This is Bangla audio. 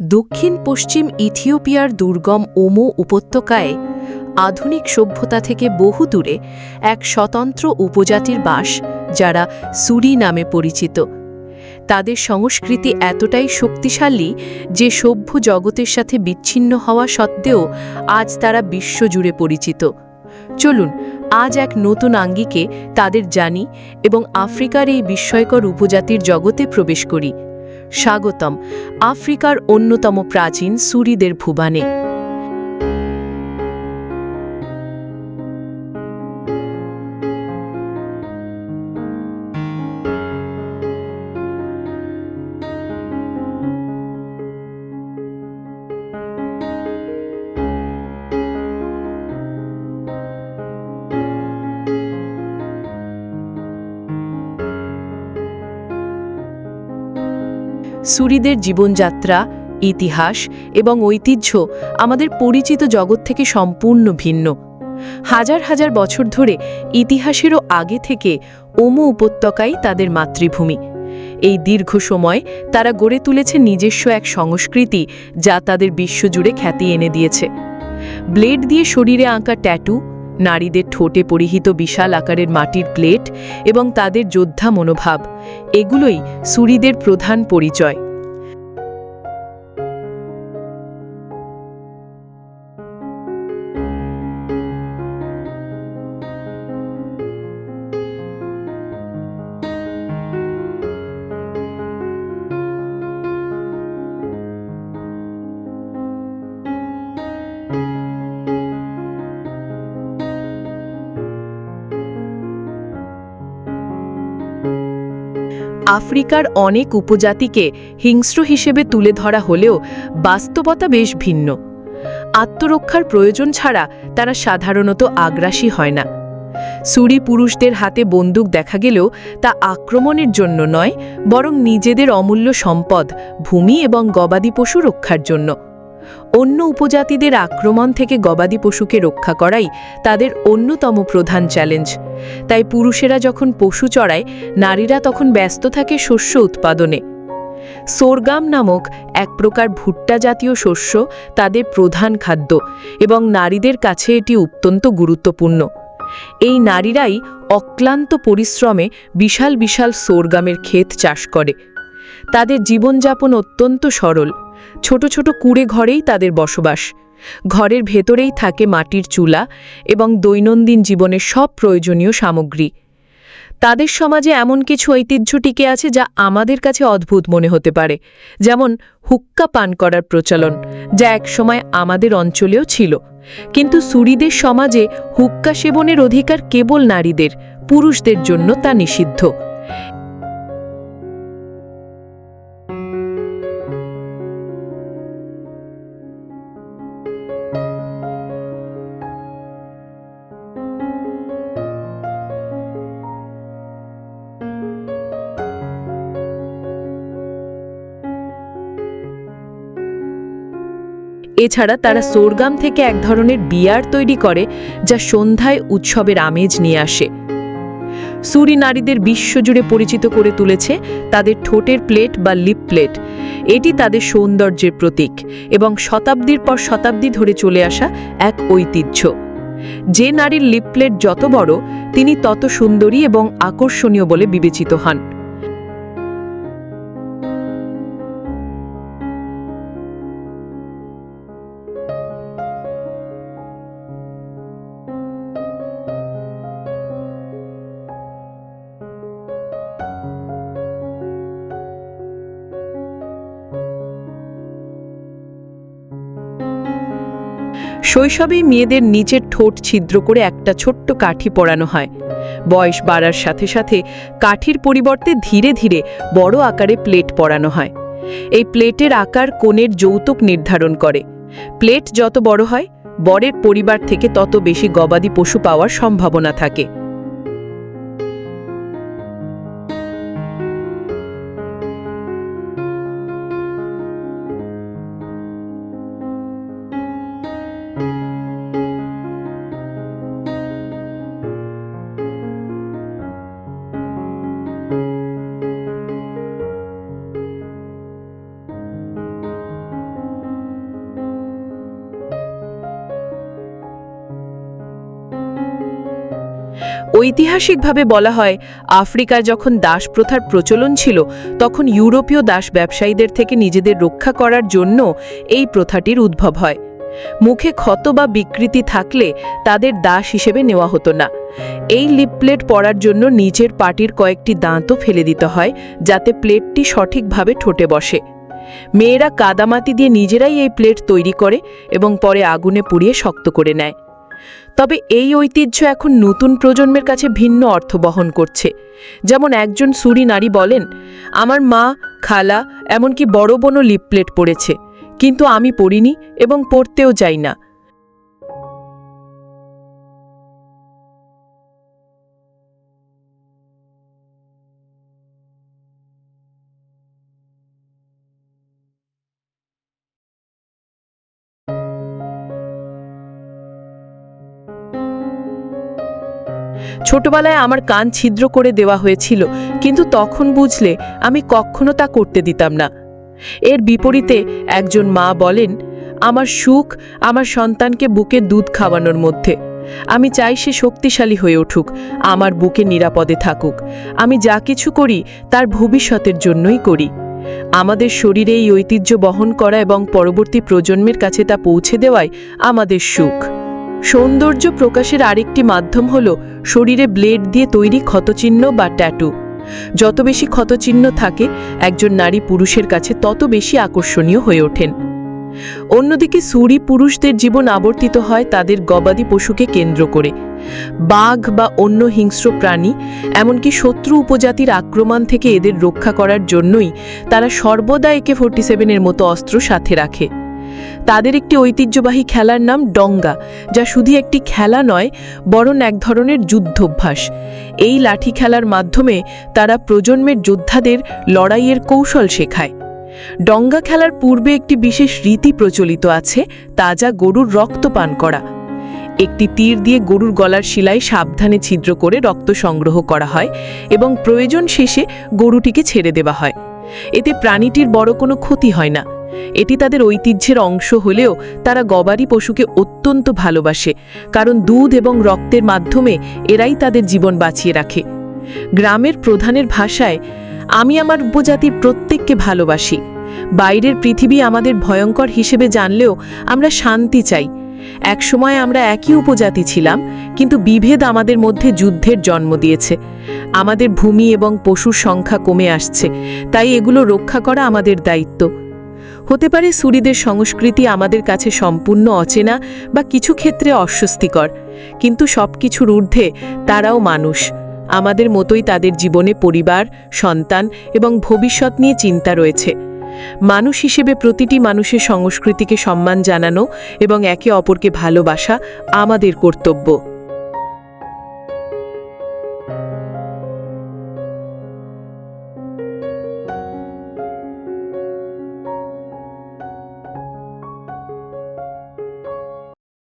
দক্ষিণ পশ্চিম ইথিওপিয়ার দুর্গম ওমো উপত্যকায় আধুনিক সভ্যতা থেকে বহু দূরে এক স্বতন্ত্র উপজাতির বাস যারা সুরি নামে পরিচিত। তাদের সংস্কৃতি এতটাই শক্তিশালী যে সভ্য জগতের সাথে বিচ্ছিন্ন হওয়া সত্ত্বেও আজ তারা বিশ্বজুড়ে পরিচিত। চলুন, আজ এক নতুন আঙ্গিকে তাদের জানি এবং আফ্রিকার এই বিস্ময়কর উপজাতির জগতে প্রবেশ করি। স্বাগতম। আফ্রিকার অন্যতম প্রাচীন সুরিদের ভুবানে। সুরিদের জীবনযাত্রা, ইতিহাস এবং ঐতিহ্য আমাদের পরিচিত জগৎ থেকে সম্পূর্ণ ভিন্ন। হাজার হাজার বছর ধরে ইতিহাসেরও আগে থেকে ওমো উপত্যকাই তাদের মাতৃভূমি। এই দীর্ঘ সময় তারা গড়ে তুলেছে নিজস্ব এক সংস্কৃতি যা তাদের বিশ্বজুড়ে খ্যাতি এনে দিয়েছে। ব্লেড দিয়ে শরীরে আঁকা ট্যাটু নারীদের ঠোঁটে পরিহিত বিশাল আকারের মাটির প্লেট এবং তাদের যোদ্ধা মনোভাব। এগুলোই সুরিদের প্রধান পরিচয়। আফ্রিকার অনেক উপজাতিকে হিংস্র হিসেবে তুলে ধরা হলেও বাস্তবতা বেশ ভিন্ন। আত্মরক্ষার প্রয়োজন ছাড়া তারা সাধারণত আগ্রাসী হয় না। সুরি পুরুষদের হাতে বন্দুক দেখা গেলেও তা আক্রমণের জন্য নয়, বরং নিজেদের অমূল্য সম্পদ, ভূমি এবং গবাদি পশু রক্ষার জন্য। অন্য উপজাতিদের আক্রমণ থেকে গবাদি পশুকে রক্ষা করাই তাদের অন্যতম প্রধান চ্যালেঞ্জ। তাই পুরুষেরা যখন পশু চড়ায়, নারীরা তখন ব্যস্ত থাকে শস্য উৎপাদনে। সোরগাম নামক এক প্রকার ভুট্টা জাতীয় শস্য তাদের প্রধান খাদ্য এবং নারীদের কাছে এটি অত্যন্ত গুরুত্বপূর্ণ। এই নারীরাই অক্লান্ত পরিশ্রমে বিশাল বিশাল সোরগামের ক্ষেত চাষ করে। তাদের জীবনযাপন অত্যন্ত সরল। ছোট ছোট কুড়ে ঘরেই তাদের বসবাস। ঘরের ভেতরেই থাকে মাটির চুলা এবং দৈনন্দিন জীবনের সব প্রয়োজনীয় সামগ্রী। তাদের সমাজে এমন কিছু ঐতিহ্য টিকে আছে যা আমাদের কাছে অদ্ভুত মনে হতে পারে। যেমন হুক্কা পান করার প্রচলন, যা একসময় আমাদের অঞ্চলেও ছিল। কিন্তু সুরিদের সমাজে হুক্কা সেবনের অধিকার কেবল নারীদের, পুরুষদের জন্য তা নিষিদ্ধ। এছাড়া তারা সোরগাম থেকে এক ধরনের বিয়ার তৈরি করে, যা সন্ধ্যায় উৎসবের আমেজ নিয়ে আসে। সুরি নারীদের বিশ্বজুড়ে পরিচিত করে তুলেছে তাদের ঠোঁটের প্লেট বা লিপ প্লেট। এটি তাদের সৌন্দর্যের প্রতীক এবং শতাব্দীর পর শতাব্দী ধরে চলে আসা এক ঐতিহ্য। যে নারীর লিপ প্লেট যত বড়, তিনি তত সুন্দরী এবং আকর্ষণীয় বলে বিবেচিত হন। শৈশবেই মেয়েদের নিচের ঠোঁট ছিদ্র করে একটা ছোট্ট কাঠি পরানো হয়। বয়স বাড়ার সাথে সাথে কাঠির পরিবর্তে ধীরে ধীরে বড় আকারে প্লেট পরানো হয়। এই প্লেটের আকার কোণের যৌতুক নির্ধারণ করে। প্লেট যত বড় হয়, বরের পরিবার থেকে তত বেশি গবাদি পশু পাওয়ার সম্ভাবনা থাকে। ঐতিহাসিকভাবে বলা হয় আফ্রিকায় যখন দাস প্রথার প্রচলন ছিল, তখন ইউরোপীয় দাস ব্যবসায়ীদের থেকে নিজেদের রক্ষা করার জন্য এই প্রথাটির উদ্ভব হয়। মুখে ক্ষত বা বিকৃতি থাকলে তাদের দাস হিসেবে নেওয়া হতো না। এই লিপ প্লেট পরার জন্য নিচের পাটির কয়েকটি দাঁতও ফেলে দিতে হয়, যাতে প্লেটটি সঠিকভাবে ঠোঁটে বসে। মেয়েরা কাদামাতি দিয়ে নিজেরাই এই প্লেট তৈরি করে এবং পরে আগুনে পুড়িয়ে শক্ত করে নেয়। তবে এই ঐতিহ্য এখন নতুন প্রজন্মের কাছে ভিন্ন অর্থ বহন করছে। যেমন একজন সুরি নারী বলেন, আমার মা, খালা, এমনকি বড় বোনও লিপ প্লেট পড়েছে কিন্তু আমি পড়িনি এবং পড়তেও যাই না। ছোটবেলায় আমার কান ছিদ্র করে দেওয়া হয়েছিল, কিন্তু তখন বুঝলে আমি কখনো তা করতে দিতাম না। এর বিপরীতে একজন মা বলেন, আমার সুখ আমার সন্তানকে বুকে দুধ খাওয়ানোর মধ্যে। আমি চাই সে শক্তিশালী হয়ে উঠুক, আমার বুকে নিরাপদে থাকুক। আমি যা কিছু করি তার ভবিষ্যতের জন্যই করি। আমাদের শরীরে এই ঐতিহ্য বহন করা এবং পরবর্তী প্রজন্মের কাছে তা পৌঁছে দেওয়াই আমাদের সুখ। সৌন্দর্য প্রকাশের আরেকটি মাধ্যম হল শরীরে ব্লেড দিয়ে তৈরি ক্ষতচিহ্ন বা ট্যাটু। যত বেশি ক্ষতচিহ্ন থাকে, একজন নারী পুরুষের কাছে তত বেশি আকর্ষণীয় হয়ে ওঠেন। অন্যদিকে সুরি পুরুষদের জীবন আবর্তিত হয় তাদের গবাদি পশুকে কেন্দ্র করে। বাঘ বা অন্য হিংস্র প্রাণী, এমনকি শত্রু উপজাতির আক্রমণ থেকে এদের রক্ষা করার জন্যই তারা সর্বদা একে ফোর্টি সেভেনের মতো অস্ত্র সাথে রাখে। তাদের একটি ঐতিহ্যবাহী খেলার নাম ডঙ্গা, যা শুধু একটি খেলা নয়, বরং এক ধরনের যুদ্ধভ্যাস। এই লাঠি খেলার মাধ্যমে তারা প্রজন্মের যোদ্ধাদের লড়াইয়ের কৌশল শেখায়। ডঙ্গা খেলার পূর্বে একটি বিশেষ রীতি প্রচলিত আছে, তাজা গরুর রক্ত পান করা। একটি তীর দিয়ে গরুর গলার শিলায় সাবধানে ছিদ্র করে রক্ত সংগ্রহ করা হয় এবং প্রয়োজন শেষে গরুটিকে ছেড়ে দেওয়া হয়। এতে প্রাণীটির বড় কোনো ক্ষতি হয় না। এটি তাদের ঐতিহ্যের অংশ হলেও তারা গবাদি পশুকে অত্যন্ত ভালোবাসে, কারণ দুধ এবং রক্তের মাধ্যমে এরাই তাদের জীবন বাঁচিয়ে রাখে। গ্রামের প্রধানের ভাষায়, আমি আমার উপজাতির প্রত্যেককে ভালোবাসি। বাইরের পৃথিবী আমাদের ভয়ঙ্কর হিসেবে জানলেও আমরা শান্তি চাই। একসময় আমরা একই উপজাতি ছিলাম, কিন্তু বিভেদ আমাদের মধ্যে যুদ্ধের জন্ম দিয়েছে। আমাদের ভূমি এবং পশুর সংখ্যা কমে আসছে, তাই এগুলো রক্ষা করা আমাদের দায়িত্ব। হতে পারে সুরিদের সংস্কৃতি আমাদের কাছে সম্পূর্ণ অচেনা বা কিছু ক্ষেত্রে অস্বস্তিকর। কিন্তু সব কিছুর ঊর্ধ্বে তারাও মানুষ। আমাদের মতোই তাদের জীবনে পরিবার, সন্তান এবং ভবিষ্যৎ নিয়ে চিন্তা রয়েছে। মানুষ হিসেবে প্রতিটি মানুষের সংস্কৃতিকে সম্মান জানানো এবং একে অপরকে ভালোবাসা আমাদের কর্তব্য।